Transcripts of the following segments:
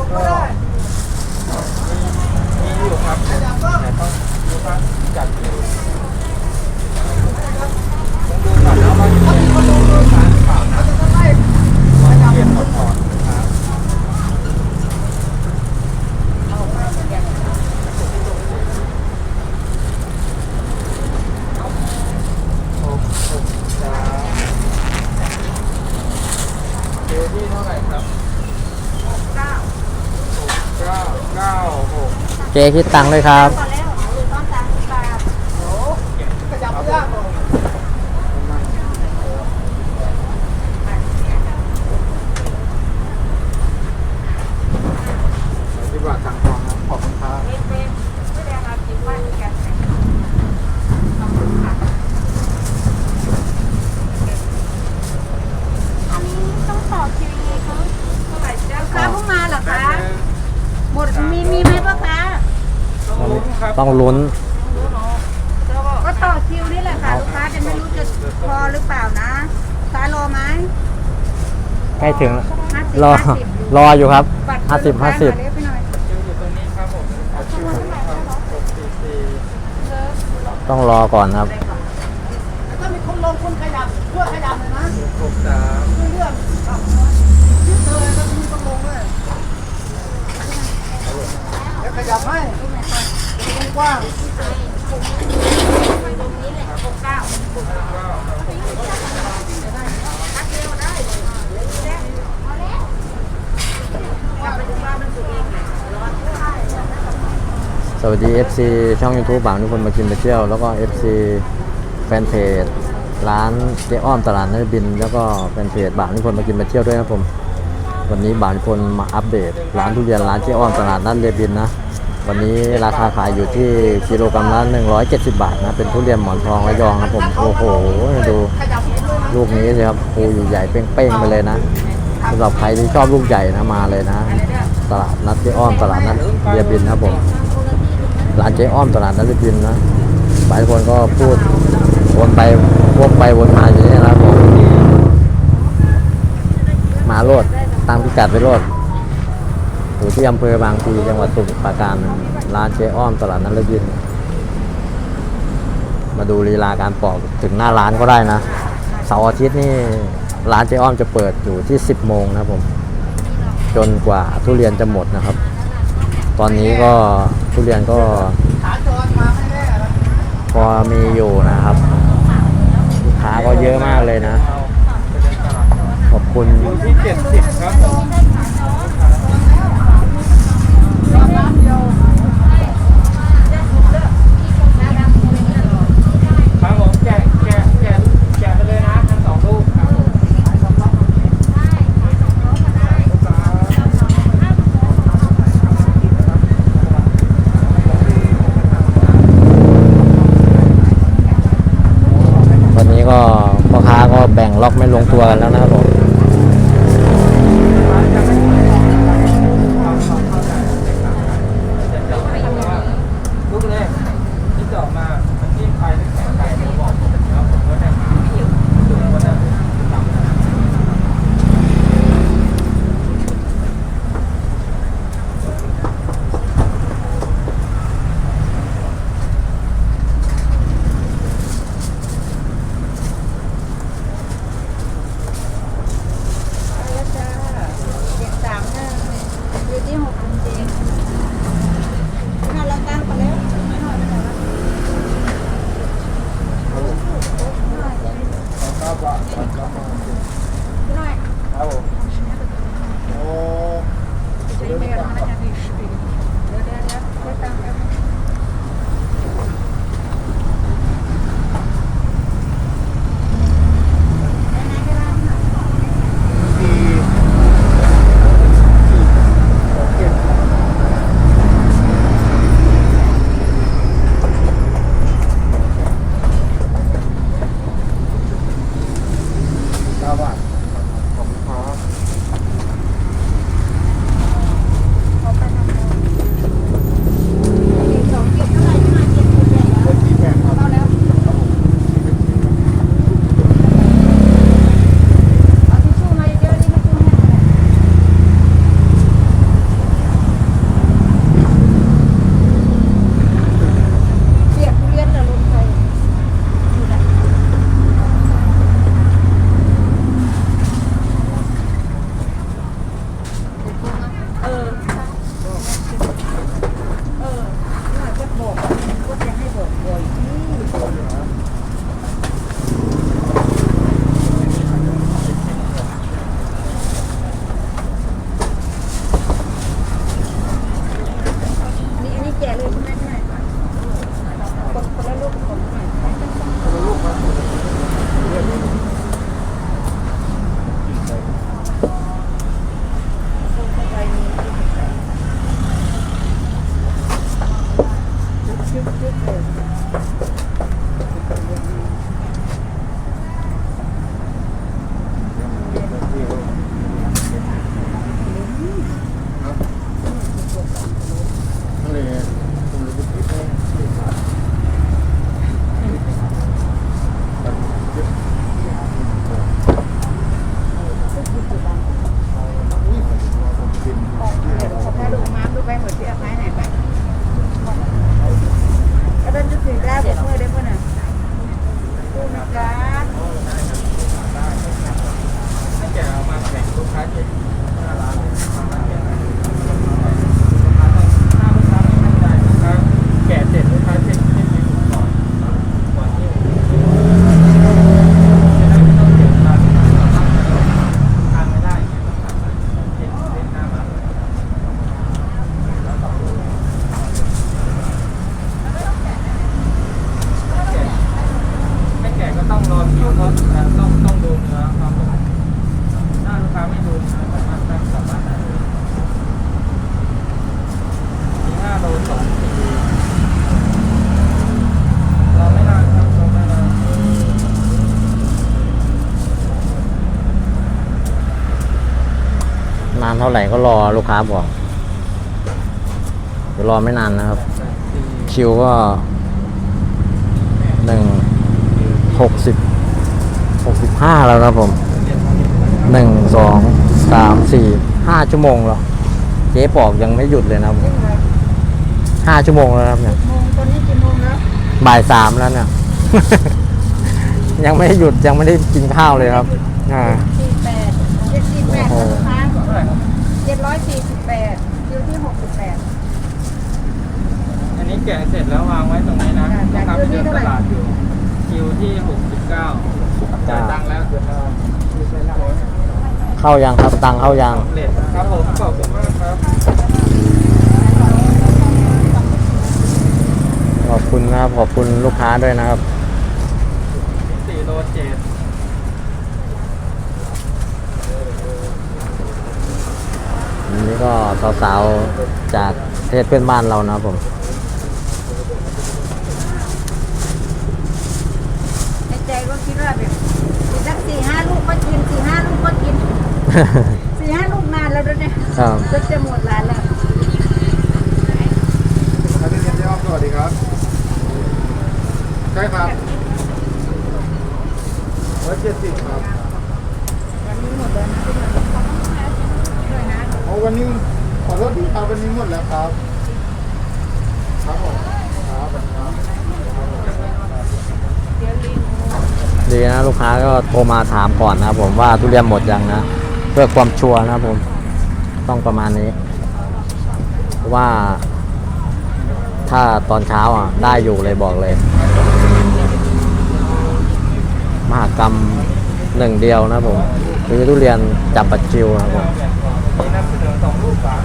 ก็มีอยู่ครับแต่ต้องดูว่าจัดอยู่ต้องดูก่อนนะว่าอยู่ในคอนโดหรือเปล่านะว่าเก็บหมดก่อนนะครับหกหกสามเดที่เท่าไหร่ครับหกเก้าเก้าหก เจคิดตังค์เลยครับ ที่ว่าสั่งของครับขอบคุณครับ อันนี้ต้องต่อคิวยังไงคะลูกค้าเพิ่งมาเหรอคะ หมดมีมีไหมพ่อค้า ต้องลุ้นครับ ต้องลุ้น ก็ต่อคิวนี่แหละค่ะลูกค้าจะไม่รู้จะพอหรือเปล่านะค้ารอไหมใกล้ถึงแล้วห้าสิบรอห้าสิบรออยู่ครับบัตรห้าสิบลูกห้าค้สิบหน่อยเรียกไปหน่อยคิวอยู่ตรงนี้ครับผมเอาคิวครับหกสี่สี่ต้องรอก่อนครับถ้ามีคนลงคนขยับเพื่อขยับเลยนะหกสามเรื่องเรื่องครับที่เธอแล้วมีคนลงด้วยเดี๋ยวขยับให้ กว้างสวัสดี FC ช่อง YouTube บางทุกคนมากินมาเที่ยว แล้วก็ FC แฟนเพจร้านเจ๊อ้อมตลาดนบิน แล้วก็แฟนเพจบางทุกคนมากินมาเที่ยวด้วยนะครับผม วันนี้บางทุกคนมาอัปเดต ร้านทุเรียนร้านเจ๊อ้อมตลาดนัดเรบินนะ วันนี้ราคาขายอยู่ที่กิโลกรัมละ170 บาทนะ เป็นทุเรียนหมอนทองระยองครับผม โอ้โห ดูลูกนี้สิครับภูใหญ่ๆเป้งๆไปเลยนะสำหรับใครที่ชอบลูกใหญ่นะมาเลยนะ ตลาดนัดเจ๊อ้อมตลาดนัดเรียบินนะครับผมร้านเจ๊อ้อมตลาดนัดเรียบินนะหลายคนก็พูดวนไปวกไปวนมาอย่างนี้นะครับผมมาโลดตามพิกัดไปโลด อยู่ที่อำเภอบางพลีจังหวัดสมุทรปราการร้านเจ๊อ้อมตลาดนัดรียบิน มาดูลีลาการปอกถึงหน้าร้านก็ได้นะเสาร์อาทิตย์นี่ร้านเจ๊อ้อมจะเปิดอยู่ที่ 10 โมงนะครับผม จนกว่าทุเรียนจะหมดนะครับ ตอนนี้ก็ทุเรียนก็พอมีอยู่นะครับลูกค้าก็เยอะมากเลยนะ ขอบคุณอยู่ที่เจ็ดสิบครับผม ร้านเดียว ครับผมแกะแกะแกะแกะไปเลยนะทั้งสองลูกครับผม วันนี้ก็พ่อค้าก็แบ่งล็ อ เท่าไหร่ก็รอลูกค้าบอกเดี๋ยวรอไม่นานนะครับ คิวก็หนึ่งหกสิบหกสิบห้าแล้วนะครับผมหนึ่งสองสามสี่ห้าชั่วโมงแล้วเจ๊ปอกยังไม่หยุดเลยนะครับห้าชั่วโมงแล้วนะครับเนี่ยโมงตอนนี้กี่โมงแล้วบ่ายสามแล้วเนี่ย ยังไม่ได้หยุดยังไม่ได้กินข้าวเลยครับอ่าสี่แปดเจ็ดสี่แปด ร้อยสี่สิบแปดคิวที่หกสิบแปด อันนี้แกะเสร็จแล้ววางไว้ตรงนี้นะจ้ะลูกค้าไปเดินคิวที่ตเท่าไหร่ลาดอยู่ คิวที่หกสิบเก้าจ่ายตังค์แล้วเข้ายังครับตังค์เข้ายังเลทครับผมขอบคุณมากครับ ขอบคุณนะครับ ขอบคุณลูกค้าด้วยนะครับ สี่โลเจ็ด อันนี้ก็สาวๆจากประเทศเพื่อนบ้านเรานะครับผมในใจก็คิดว่าแบบอีกสักสี่ห้าลูกก็กินสี่ห้าลูกก็กินสี่ห้าลูกนานแล้วด้วยเนี่ยครับจะจะหมดร้านแล้วท่านที่เรียนที่ห้องสวัสดีครับใช่ครับร้อยเจ็ดสิบครับวันนี้หมดแล้วนะพี่หน่ อยด้วยนะโอ้วันนี้ขอโทษดีครับวันนี้หมดแล้วครับ ครับผมครับวัสดีครับดีนะลูกค้าก็โทรมาถามก่อนนะครับผมว่าทุเรียนหมดยังนะ เพื่อความชัวร์นะครับผมต้องประมาณนี้เพราะว่า ถ้าตอนเช้าอะได้อยู่เลยบอกเลย มหากรรมหนึ่งเดียวนะผมคือทุเรียนจับบัตรคิวนะผม มีนำเสนอสองรูปสาม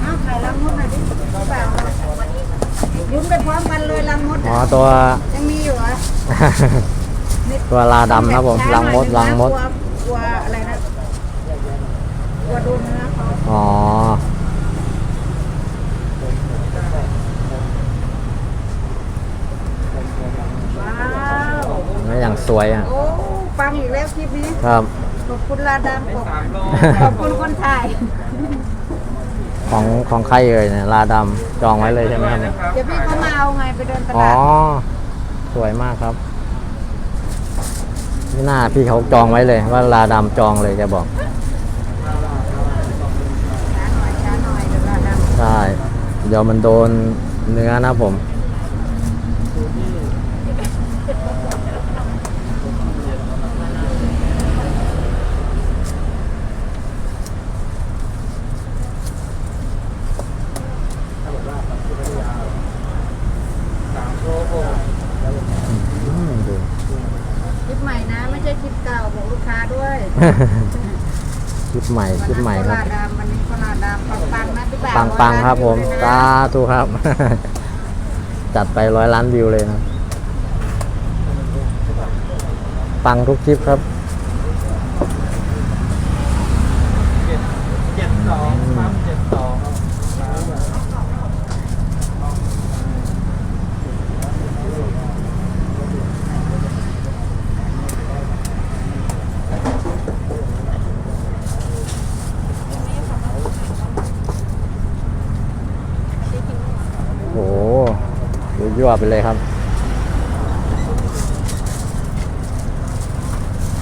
เอาขายลังมดหน่อยดิเปล่ายุ้มไปพร้อมกันเลยลังมด อ๋อ อะ ตัวยังมีอยู่เหรอตัวลาดำนะครับผมลังมดลังมดกลัวกลัวอะไรนะกลัวโดนเนื้อเขาอ๋อ ว้าวนี่อย่างสวยอะ โอ้ฟังอีกแล้วคลิปนี้ ครับ ขอบคุณลาดามขอบสามโลขอบคุณคนถ่าย ของของใครเอ่ยเนี่ยลาดำจองไว้เลยใช่ไหมครับเนี่ยเดี๋ยวพี่เขามาเอาไงไปเดินตอ๋อ ลาดสวยมากครับนี่หน้าพี่เขาจองไว้เลย ว่าลาดำจองเลยแกบอก ช้าหน่อยช้าหน่อยเดี๋ยวลาดามใช่ เดี๋ยวมันโดนเนื้อนะผม สามโลหก อืมดู คลิปใหม่นะ ไม่ใช่คลิปเก่าบอกลูกค้าด้วย คลิปใหม่คลิปใหม่ครับวันนั้นก็ลาดามวันนี้ก็ลาดามปังๆนะพี่บ่าวปังปังๆครับผมร้สาอยล้านวิวเลยนะธุครับ จัดไปร้อยล้านวิวเลยนะ ปังทุกคลิปครับ เจ็ดเจ็ดสองครับเจ็ดสอง โอ้โหยั่วไปเลยครับ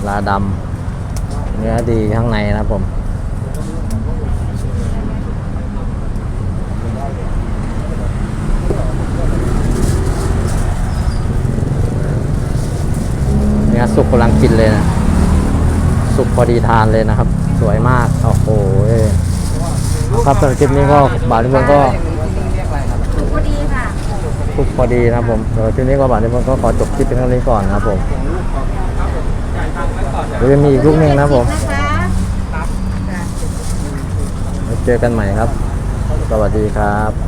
ลาดำเนื้อดีข้างในนะครับผมเนื้อสุกกำลังกินเลยนะ สุกพอดีทานเลยนะครับ สวยมาก โอ้โหครับสำหรับคลิปนี้ก็บ่าวนิพนธ์ก็อะไรครับ ถูกพอดีค่ะ ทุกพอดีนะครับผมสำหรับคลิปนี้ก็บ่าวนิพนธ์ก็ขอจบคลิปเป็นเท่านี้ก่อนนะครับผมจ่ายตังค์ไว้ก่อนเดี๋ยวเดี๋ยวจะมีอีกลูกหนึ่งนะครับผมนะคะไว้เจอกันใหม่ครับ สวัสดีครับ